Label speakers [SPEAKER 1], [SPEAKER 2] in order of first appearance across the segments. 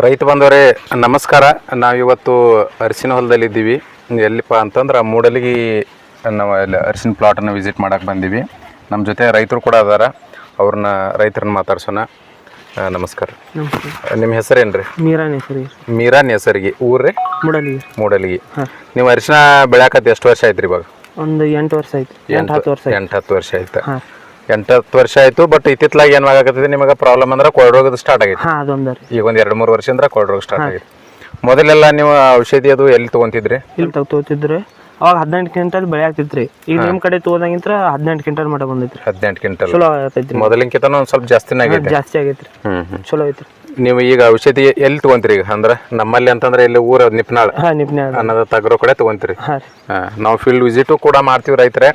[SPEAKER 1] ರೈತ ಬಂದವರೇ ನಮಸ್ಕಾರ. ನಾವಿವತ್ತು ಅರಿಶಿನ ಹೊಲದಲ್ಲಿದ್ದೀವಿ. ಎಲ್ಲಿಪ್ಪ ಅಂತಂದ್ರೆ ಮೂಡಲಿಗೆ ನಾವು ಅಲ್ಲಿ ಅರಿಶಿನ ಪ್ಲಾಟನ್ನು ವಿಸಿಟ್ ಮಾಡಕ್ಕೆ ಬಂದೀವಿ. ನಮ್ಮ ಜೊತೆ ರೈತರು ಕೂಡ ಅದಾರ. ಅವ್ರನ್ನ ರೈತರನ್ನ ಮಾತಾಡ್ಸೋಣ. ನಮಸ್ಕಾರ. ನಿಮ್ಮ ಹೆಸರೇನು ರೀ
[SPEAKER 2] ಮೀರಾನ್ ಹೆಸರಿ.
[SPEAKER 1] ಮೀರಾನ್ ಹೆಸರಿಗೆ. ಊರ್ರಿ? ಮೂಡಲಿಗೆ.
[SPEAKER 2] ಮೂಡಲಿಗೆ.
[SPEAKER 1] ನೀವು ಅರಿಶಿನ ಬೆಳ್ಯಾಕತ್ತೆ ಎಷ್ಟು ವರ್ಷ ಆಯ್ತು ರೀ ಇವಾಗ?
[SPEAKER 2] ಒಂದು ಎಂಟು ವರ್ಷ ಆಯ್ತು. ಎಂಟು ಹತ್ತು ವರ್ಷ ಆಯ್ತು.
[SPEAKER 1] ಎಂಟು ಹತ್ತು ವರ್ಷ ಆಯ್ತು? ಎಂಟು ಹತ್ತು ವರ್ಷ ಆಯ್ತು ಬಟ್ ಇತ್ತಿತ್ಲಾಗ ಏನ್ ಆಗಕತ್ತಿದೆ? ನಿಮಗೆ ಪ್ರಾಬ್ಲಮ್ ಅಂದ್ರೆ ಕೊಳರೋಗದ ಸ್ಟಾರ್ಟ್ ಆಗೈತಿ
[SPEAKER 2] ಹಾಂ ಅದೊಂದು ರೀ.
[SPEAKER 1] ಈಗ ಒಂದ್ ಎರಡು ಮೂರು ವರ್ಷದಿಂದ ಕೊಳರೋಗ ಸ್ಟಾರ್ಟ್ ಆಗೈತಿ ಮೊದಲೆಲ್ಲ ನೀವು ಔಷಧಿ ಅದು ಎಲ್ಲಿ ತಗೊಂತಿದ್ರಿ?
[SPEAKER 2] ಇಲ್ಲಿ ತಗ ತಗೋತಿದ್ರು? ಅವಾಗ ಹದಿನೆಂಟು ಕ್ವಿಂಟಲ್ ಬೆಳೆ ಆಗ್ತಿತ್ರಿ. ಈಗ ನಿಮ್ ಕಡೆ ತಗೋದಂಗಿಂತ್ರ ಹದಿನೆಂಟು ಕ್ವಿಂಟಲ್ ಮಟ ಬಂದೈತ್ರಿ.
[SPEAKER 1] ಹದಿನೆಂಟು ಕ್ವಿಂಟಲ್.
[SPEAKER 2] ಚಲೋ ಆಗತೈತ್ರಿ.
[SPEAKER 1] ಒಂದು ಸ್ವಲ್ಪ ಜಾಸ್ತಿನೇ ಆಗೈತೆ.
[SPEAKER 2] ಜಾಸ್ತಿ ಆಗೈತ್ರಿ.
[SPEAKER 1] ಹ್ಮ್ ಹ್ಮ್.
[SPEAKER 2] ಚಲೋ ಐತ್ರಿ.
[SPEAKER 1] ನೀವು ಈಗ ಔಷಧಿ ಎಲ್ಲಿ ತಗೊಂತೀರಿ ಈಗ? ಅಂದ್ರೆ ನಮ್ಮಲ್ಲಿ ಅಂತಂದ್ರೆ ಇಲ್ಲಿ ಊರ ನಿಪ್ನಾಳ್.
[SPEAKER 2] ನಿಪ್ನಾಳ್. ನಿಪ್ನೆ
[SPEAKER 1] ಅನ್ನೋದು ತಗರೋ ಕಡೆ ತಗೊಂತೀರಿ.
[SPEAKER 2] ಹಾ,
[SPEAKER 1] ನಾವು ಫೀಲ್ಡ್ ವಿಸಿಟು ಕೂಡ ಮಾಡ್ತೀವಿ ರೈತರೇ.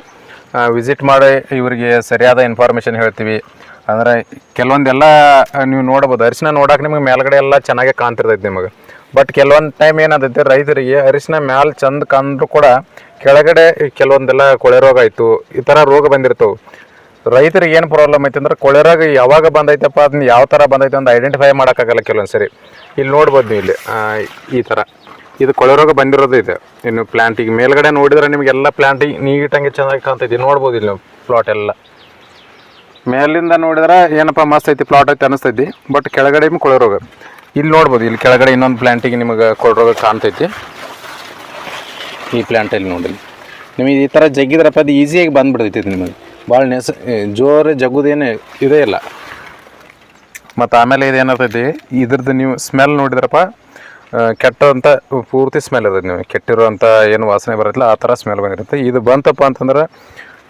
[SPEAKER 1] ವಿಸಿಟ್ ಮಾಡಿ ಇವರಿಗೆ ಸರಿಯಾದ ಇನ್ಫಾರ್ಮೇಷನ್ ಹೇಳ್ತೀವಿ. ಅಂದರೆ ಕೆಲವೊಂದೆಲ್ಲ ನೀವು ನೋಡ್ಬೋದು. ಅರಿಶಿನ ನೋಡಕ್ಕೆ ನಿಮಗೆ ಮೇಲ್ಗಡೆ ಎಲ್ಲ ಚೆನ್ನಾಗಿ ಕಾಣ್ತಿರ್ತೈತೆ ನಿಮಗೆ. ಬಟ್ ಕೆಲವೊಂದು ಟೈಮ್ ಏನಾದೈತೆ, ರೈತರಿಗೆ ಅರಿಶಿನ ಮ್ಯಾಲ ಚಂದ ಕಂಡ್ರು ಕೂಡ ಕೆಳಗಡೆ ಕೆಲವೊಂದೆಲ್ಲ ಕೊಳೆ ರೋಗ ಆಯಿತು, ಈ ಥರ ರೋಗ ಬಂದಿರ್ತವೆ. ರೈತರಿಗೆ ಏನು ಪ್ರಾಬ್ಲಮ್ ಐತೆ ಅಂದ್ರೆ ಕೊಳೆ ರೋಗ ಯಾವಾಗ ಬಂದೈತಪ್ಪ ಅದನ್ನ ಯಾವ ಥರ ಬಂದೈತೆ ಅಂತ ಐಡೆಂಟಿಫೈ ಮಾಡೋಕ್ಕಾಗಲ್ಲ ಕೆಲವೊಂದು ಸರಿ ಇಲ್ಲಿ ನೋಡ್ಬೋದು ನೀವು ಇಲ್ಲಿ ಈ ಥರ ಇದು ಕೊಳೆ ರೋಗ ಬಂದಿರೋದು ಇದೆ. ಇನ್ನು ಪ್ಲಾಂಟಿಗೆ ಮೇಲ್ಗಡೆ ನೋಡಿದ್ರೆ ನಿಮಗೆಲ್ಲ ಪ್ಲಾಂಟಿಗೆ ನೀಟಂಗೆ ಚೆನ್ನಾಗಿ ಕಾಣ್ತೈತಿ. ನೋಡ್ಬೋದು ಇಲ್ಲಿ ಪ್ಲಾಟ್ ಎಲ್ಲ. ಮೇಲಿಂದ ನೋಡಿದ್ರೆ ಏನಪ್ಪ ಮಸ್ತ್ ಐತಿ ಪ್ಲಾಟ್ ಐತಿ ಅನಿಸ್ತೈತಿ ಬಟ್ ಕೆಳಗಡೆ ಕೊಳೆ ರೋಗ ಇಲ್ಲಿ ನೋಡ್ಬೋದು, ಇಲ್ಲಿ ಕೆಳಗಡೆ ಇನ್ನೊಂದು ಪ್ಲಾಂಟಿಗೆ ನಿಮಗೆ ಕೊಳೆ ರೋಗ ಕಾಣ್ತೈತಿ. ಈ ಪ್ಲ್ಯಾಂಟಲ್ಲಿ ನೋಡಿರಿ ನಿಮಗೆ ಈ ಥರ ಜಗ್ಗಿದ್ರಪ್ಪ, ಅದು ಈಸಿಯಾಗಿ ಬಂದ್ಬಿಡ್ತೈತಿ ನಿಮಗೆ. ಭಾಳ ನೆಸ ಜೋರು ಜಗ್ಗುದೇನು ಇದೇ ಇಲ್ಲ. ಮತ್ತು ಆಮೇಲೆ ಇದು ಏನಾಗ್ತೈತಿ ಇದ್ರದ್ದು ನೀವು ಸ್ಮೆಲ್ ನೋಡಿದ್ರಪ್ಪ ಕೆಟ್ಟಂಥ ಪೂರ್ತಿ ಸ್ಮೆಲ್ ಇರ್ತೈತಿ ನೀವು ಕೆಟ್ಟಿರುವಂಥ ಏನು ವಾಸನೆ ಬರುತ್ತಲ್ಲ ಆ ಥರ ಸ್ಮೆಲ್ ಬಂದಿರುತ್ತೆ. ಇದು ಬಂತಪ್ಪ ಅಂತಂದ್ರೆ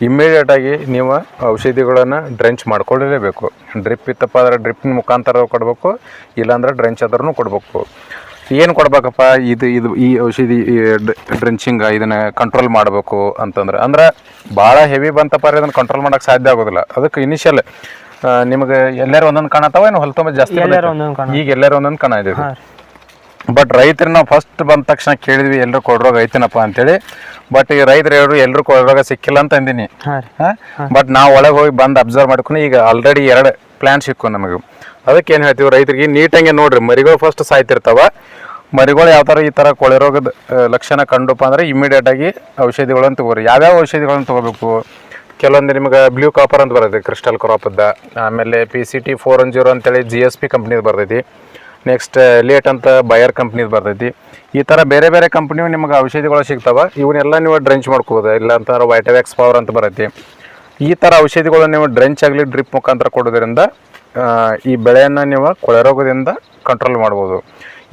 [SPEAKER 1] ಇಮ್ಮಿಡಿಯೇಟಾಗಿ ನೀವು ಔಷಧಿಗಳನ್ನು ಡ್ರೆಂಚ್ ಮಾಡ್ಕೊಳ್ಳಲೇಬೇಕು. ಡ್ರಿಪ್ ಇತ್ತಪ್ಪ ಅಂದರೆ ಡ್ರಿಪ್ ಮುಖಾಂತರ ಕೊಡಬೇಕು ಇಲ್ಲಾಂದ್ರೆ ಡ್ರೆಂಚ್ ಆದ್ರೂ ಕೊಡಬೇಕು. ಏನು ಕೊಡ್ಬೇಕಪ್ಪ? ಇದು ಇದು ಈ ಔಷಧಿ ಡ್ರೆಂಚಿಂಗ್ ಇದನ್ನು ಕಂಟ್ರೋಲ್ ಮಾಡಬೇಕು ಅಂತಂದ್ರೆ ಅಂದ್ರೆ ಭಾಳ ಹೆವಿ ಬಂತಪ್ಪ ರೀ ಅದನ್ನು ಕಂಟ್ರೋಲ್ ಮಾಡೋಕ್ಕೆ ಸಾಧ್ಯ ಆಗೋದಿಲ್ಲ. ಅದಕ್ಕೆ ಇನಿಷಿಯಲ್ ನಿಮಗೆ ಎಲ್ಲರೂ ಒಂದೊಂದು ಕಾಣತ್ತವ ಏನು ಹೊಲ್ತೊಂಬ ಜಾಸ್ತಿ ಈಗ ಎಲ್ಲರೂ ಒಂದೊಂದು ಕಾಣ ಇದೆ ಬಟ್ ರೈತರು ನಾವು ಫಸ್ಟ್ ಬಂದ ತಕ್ಷಣ ಕೇಳಿದ್ವಿ ಎಲ್ಲರೂ ಕೊಡ್ರೋಗ ಐತನಪ್ಪ ಅಂತೇಳಿ. ಬಟ್ ಈ ರೈತರು ಹೇಳರು ಎಲ್ಲರೂ ಕೊಡ್ರೋಗ ಸಿಕ್ಕಿಲ್ಲ ಅಂತ ಅಂದಿನಿ. ಬಟ್ ನಾವು ಒಳಗೆ ಹೋಗಿ ಬಂದು ಅಬ್ಸರ್ವ್ ಮಾಡ್ಕೊಂಡು ಈಗ ಆಲ್ರೆಡಿ ಎರಡು ಪ್ಲ್ಯಾನ್ ಸಿಕ್ಕು ನಮಗೆ. ಅದಕ್ಕೆ ಏನು ಹೇಳ್ತೀವಿ ರೈತರಿಗೆ ನೀಟಂಗೆ ನೋಡ್ರಿ ಮರಿಗಳು ಫಸ್ಟ್ ಸಾಯ್ತಿರ್ತಾವ. ಮರಿಗಳು ಯಾವ ಥರ ಈ ಥರ ಕೊಳೆ ರೋಗದ ಲಕ್ಷಣ ಕಂಡಪ್ಪ ಅಂದರೆ ಇಮಿಡಿಯೇಟಾಗಿ ಔಷಧಿಗಳನ್ನು ತಗೋರಿ. ಯಾವ್ಯಾವ ಔಷಧಿಗಳನ್ನು ತಗೋಬೇಕು? ಕೆಲವೊಂದು ನಿಮಗೆ ಬ್ಲೂ ಕಾಪರ್ ಅಂತ ಬರ್ತೈತಿ ಕ್ರಿಸ್ಟಲ್ ಕ್ರಾಪದ ಆಮೇಲೆ P C T four one zero ಅಂತೇಳಿ ಜಿ ಎಸ್ ಪಿ ಕಂಪ್ನಿದು ಬರ್ತೈತಿ. ನೆಕ್ಸ್ಟ್ ಲೇಟ್ ಅಂತ ಬಯರ್ ಕಂಪ್ನಿದು ಬರ್ತೈತಿ. ಈ ಥರ ಬೇರೆ ಬೇರೆ ಕಂಪ್ನಿಯು ನಿಮಗೆ ಔಷಧಿಗಳು ಸಿಗ್ತಾವೆ. ಇವನ್ನೆಲ್ಲ ನೀವು ಡ್ರೆಂಚ್ ಮಾಡ್ಕೋಬೋದು. ಇಲ್ಲ ಅಂತಂದ್ರೆ ವೈಟವ್ಯಾಕ್ಸ್ ಪವರ್ ಅಂತ ಬರುತ್ತೆ ಈ ಥರ ಔಷಧಿಗಳು ನೀವು ಡ್ರೆಂಚ್ ಆಗಲಿ ಡ್ರಿಪ್ ಮುಖಾಂತರ ಕೊಡೋದ್ರಿಂದ ಈ ಬೆಳೆಯನ್ನು ನೀವು ಕೊಳೆರೋಗದಿಂದ ಕಂಟ್ರೋಲ್ ಮಾಡ್ಬೋದು.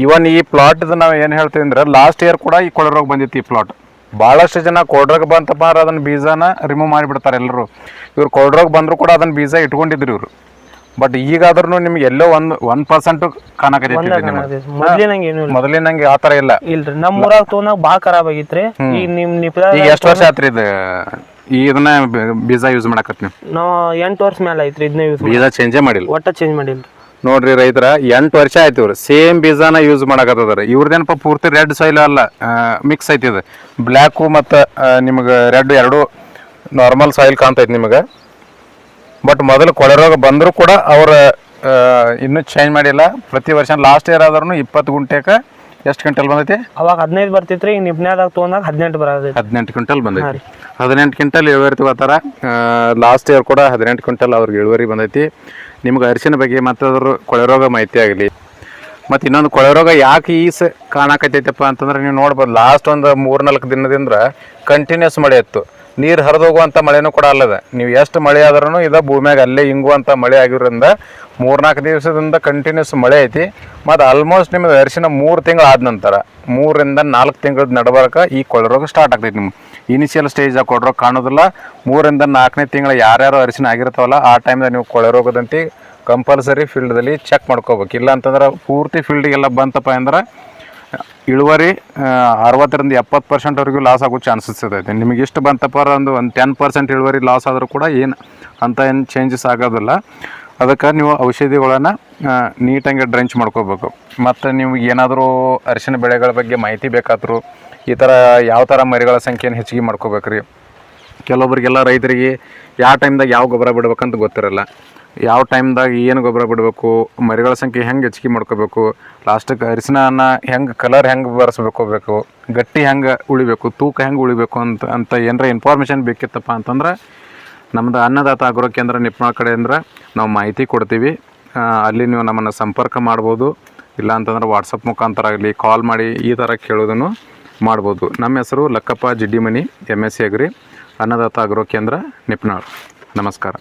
[SPEAKER 1] ಇವನ್ ಈ ಪ್ಲಾಟ್ದು ನಾವು ಏನು ಹೇಳ್ತೀವಿ ಅಂದ್ರೆ ಲಾಸ್ಟ್ ಇಯರ್ ಕೂಡ ಈ ಕೊಳೆರೋಗ ಬಂದಿತ್ತು ಈ ಪ್ಲಾಟ್ ಭಾಳಷ್ಟು ಜನ ಕೊಡ್ರೋಗ ಬಂತಪ್ಪ ಅಂದ್ರೆ ಅದನ್ನು ಬೀಜನ ರಿಮೂವ್ ಮಾಡಿಬಿಡ್ತಾರೆ ಎಲ್ಲರೂ. ಇವ್ರು ಕೊಡ್ರೋಗ ಬಂದರೂ ಕೂಡ ಅದನ್ನು ಬೀಜ ಇಟ್ಕೊಂಡಿದ್ರು ಇವರು. ಬಟ್ ಈಗಾದ್ರೂ ನಿಮ್ಗೆ ಎಲ್ಲೋ ಒಂದ್ ಒನ್ ಪರ್ಸೆಂಟ್
[SPEAKER 2] ಮೊದ್ಲಿನಂಗೆ
[SPEAKER 1] ಮೊದಲಿನಂಗೆ ಆ ಥರ ಇಲ್ಲ.
[SPEAKER 2] ಇಲ್ರಿ ನಮ್ ಊರಾಗ ತೊಗೊಂಡಾಗ ಭಾಳ ಖರಾಬ್ ಆಗಿತ್ರಿ. ಈಗ ನಿಮ್
[SPEAKER 1] ಈಗ ಎಷ್ಟು ವರ್ಷ ಆತ್ರಿ ಇದು? ಈ ಇದನ್ನ ಬೀಜ ಯೂಸ್ ಮಾಡಕತ್ ನೀವು?
[SPEAKER 2] ನಾವು ಎಂಟು ವರ್ಷ ಮೇಲೆ ಐತ್ರಿ ಇದನ್ನ ಯೂಸ್
[SPEAKER 1] ಬೀಜ ಚೇಂಜೇ ಮಾಡಿಲ್ಲ.
[SPEAKER 2] ಒಟ್ಟ ಚೇಂಜ್ ಮಾಡಿಲ್ಲ
[SPEAKER 1] ನೋಡ್ರಿ ರೈತರ ಎಂಟು ವರ್ಷ ಆಯ್ತು ಇವ್ರು. ಸೇಮ್ ಬೀಜನ ಯೂಸ್ ಮಾಡಕತ್ತದಾರ. ಇವ್ರದೇನಪ್ಪ ಪೂರ್ತಿ ರೆಡ್ ಸಾಯಿಲ್ ಅಲ್ಲ ಮಿಕ್ಸ್ ಐತಿ ಇದು. ಬ್ಲ್ಯಾಕು ಮತ್ತು ನಿಮಗೆ ರೆಡ್ ಎರಡು ನಾರ್ಮಲ್ ಸಾಯಿಲ್ ಕಾಣ್ತೈತಿ ನಿಮಗೆ. ಬಟ್ ಮೊದಲು ಕೊಳೆ ರೋಗ ಬಂದರೂ ಕೂಡ ಅವರು ಇನ್ನೂ ಚೇಂಜ್ ಮಾಡಿಲ್ಲ. ಪ್ರತಿ ವರ್ಷ ಲಾಸ್ಟ್ ಇಯರ್ ಆದ್ರೂ ಇಪ್ಪತ್ತು ಗುಂಟೆಗೆ ಎಷ್ಟು ಕ್ವಿಂಟಲ್ ಬಂದೈತಿ?
[SPEAKER 2] ಅವಾಗ ಹದಿನೈದು ಬರ್ತಿತ್ರಿ ಈಗ ನಿಪ್ನ್ಯಾದಾಗ ತೊಗೊಂಡಾಗ ಹದಿನೆಂಟು ಬರೋದು
[SPEAKER 1] ಹದಿನೆಂಟು ಕ್ವಿಂಟಲ್ ಬಂದೈತಿ. ಹದಿನೆಂಟು ಕ್ವಿಂಟಲ್ ಇಳುವರಿ ತಗೋತಾರ. ಲಾಸ್ಟ್ ಇಯರ್ ಕೂಡ ಹದಿನೆಂಟು ಕ್ವಿಂಟಲ್ ಅವ್ರಿಗೆ ಇಳುವರಿ ಬಂದೈತಿ. ನಿಮ್ಗೆ ಅರಿಶಿನ ಬಗ್ಗೆ ಮತ್ತು ಅದ್ರ ಕೊಳೆ ರೋಗ ಮಾಹಿತಿ ಆಗಲಿ. ಮತ್ತು ಇನ್ನೊಂದು ಕೊಳೆ ರೋಗ ಯಾಕೆ ಈ ಸ ಕಾಣಕತ್ತೈತಪ್ಪ ಅಂತಂದ್ರೆ ನೀವು ನೋಡ್ಬೋದು ಲಾಸ್ಟ್ ಒಂದು ಮೂರ್ನಾಲ್ಕು ದಿನದಿಂದ ಕಂಟಿನ್ಯೂಸ್ ಮಳೆ ಇತ್ತು. ನೀರು ಹರಿದೋಗುವಂಥ ಮಳೆನೂ ಕೂಡ ಅಲ್ಲದ. ನೀವು ಎಷ್ಟು ಮಳೆ ಆದ್ರೂ ಇದ ಭೂಮ್ಯಾಗ ಅಲ್ಲೇ ಹಿಂಗುವಂಥ ಮಳೆ ಆಗಿರೋದ್ರಿಂದ ಮೂರ್ನಾಲ್ಕು ದಿವಸದಿಂದ ಕಂಟಿನ್ಯೂಸ್ ಮಳೆ ಐತಿ. ಮತ್ತು ಆಲ್ಮೋಸ್ಟ್ ನಿಮ್ಮದು ಅರಿಶಿನ ಮೂರು ತಿಂಗಳು ಆದ ನಂತರ, ಮೂರಿಂದ ನಾಲ್ಕು ತಿಂಗಳ ನಡಬರ್ಕ ಈ ಕೊಳೆರೋಗ ಸ್ಟಾರ್ಟ್ ಆಗ್ತೈತಿ ನಿಮ್ಗೆ. ಇನಿಷಿಯಲ್ ಸ್ಟೇಜ್ ಆ ರೋಗ ಕಾಣೋದಿಲ್ಲ. ಮೂರಿಂದ ನಾಲ್ಕನೇ ತಿಂಗಳು ಯಾರ್ಯಾರು ಅರಿಶಿನ ಆಗಿರ್ತಾವಲ್ಲ, ಆ ಟೈಮ್ದಾಗ ನೀವು ಕೊಳೆ ರೋಗದಂತೆ ಕಂಪಲ್ಸರಿ ಫೀಲ್ಡ್ದಲ್ಲಿ ಚೆಕ್ ಮಾಡ್ಕೋಬೇಕು. ಇಲ್ಲ ಅಂತಂದ್ರೆ ಪೂರ್ತಿ ಫೀಲ್ಡಿಗೆಲ್ಲ ಬಂತಪ್ಪ ಅಂದ್ರೆ ಇಳುವರಿ ಅರವತ್ತರಿಂದ ಎಪ್ಪತ್ತು ಪರ್ಸೆಂಟ್ವರೆಗೂ ಲಾಸ್ ಆಗೋ ಚಾನ್ಸಸ್ ಇರ್ತೈತೆ ನಿಮಗೆ ಇಷ್ಟು ಬಂತಪ್ಪ ಒಂದು ಒಂದು ಟೆನ್ ಪರ್ಸೆಂಟ್ ಇಳುವರಿ ಲಾಸ್ ಆದರೂ ಕೂಡ ಏನು ಅಂತ ಏನು ಚೇಂಜಸ್ ಆಗೋದಿಲ್ಲ. ಅದಕ್ಕೆ ನೀವು ಔಷಧಿಗಳನ್ನು ನೀಟಾಗಿ ಡ್ರೆಂಚ್ ಮಾಡ್ಕೋಬೇಕು. ಮತ್ತು ನಿಮ್ಗೆ ಏನಾದರೂ ಅರಿಶಿನ ಬೆಳೆಗಳ ಬಗ್ಗೆ ಮಾಹಿತಿ ಬೇಕಾದರೂ, ಈ ಥರ ಯಾವ ಥರ ಮರಿಗಳ ಸಂಖ್ಯೆಯನ್ನು ಹೆಚ್ಚಿಗೆ ಮಾಡ್ಕೋಬೇಕ್ರಿ? ಕೆಲವೊಬ್ರಿಗೆಲ್ಲ ರೈತರಿಗೆ ಯಾವ ಟೈಮ್ದಾಗ ಯಾವ ಗೊಬ್ಬರ ಬಿಡ್ಬೇಕಂತ ಗೊತ್ತಿರಲ್ಲ. ಯಾವ ಟೈಮ್ದಾಗ ಏನು ಗೊಬ್ಬರ ಬಿಡಬೇಕು, ಮರಿಗಳ ಸಂಖ್ಯೆ ಹೆಂಗೆ ಹೆಚ್ಚಿಗೆ ಮಾಡ್ಕೋಬೇಕು ಲಾಸ್ಟಿಗೆ ಅರಿಶಿನ ಹೆಂಗೆ ಕಲರ್ ಹೆಂಗೆ ಬರೆಸ್ಬೇಕು, ಬೇಕು, ಗಟ್ಟಿ ಹೆಂಗೆ ಉಳಿಬೇಕು, ತೂಕ ಹೆಂಗೆ ಉಳಿಬೇಕು ಅಂತ ಅಂತ ಏನರ ಇನ್ಫಾರ್ಮೇಷನ್ ಬೇಕಿತ್ತಪ್ಪ ಅಂತಂದ್ರೆ ನಮ್ಮದು ಅನ್ನದಾತ ಅಗ್ರೋ ಕೇಂದ್ರ ನಿಪ್ಮಾಳ್ ಕಡೆ ಅಂದ್ರೆ ನಾವು ಮಾಹಿತಿ ಕೊಡ್ತೀವಿ. ಅಲ್ಲಿ ನೀವು ನಮ್ಮನ್ನು ಸಂಪರ್ಕ ಮಾಡ್ಬೋದು. ಇಲ್ಲ ಅಂತಂದ್ರೆ ವಾಟ್ಸಪ್ ಮುಖಾಂತರ ಆಗಲಿ ಕಾಲ್ ಮಾಡಿ ಈ ಥರ ಕೇಳೋದನ್ನು ಮಾಡ್ಬೋದು. ನಮ್ಮ ಹೆಸರು Lakkappa Jiddimani M S C agri, Annadata agro Kendra Nipnal ನಮಸ್ಕಾರ.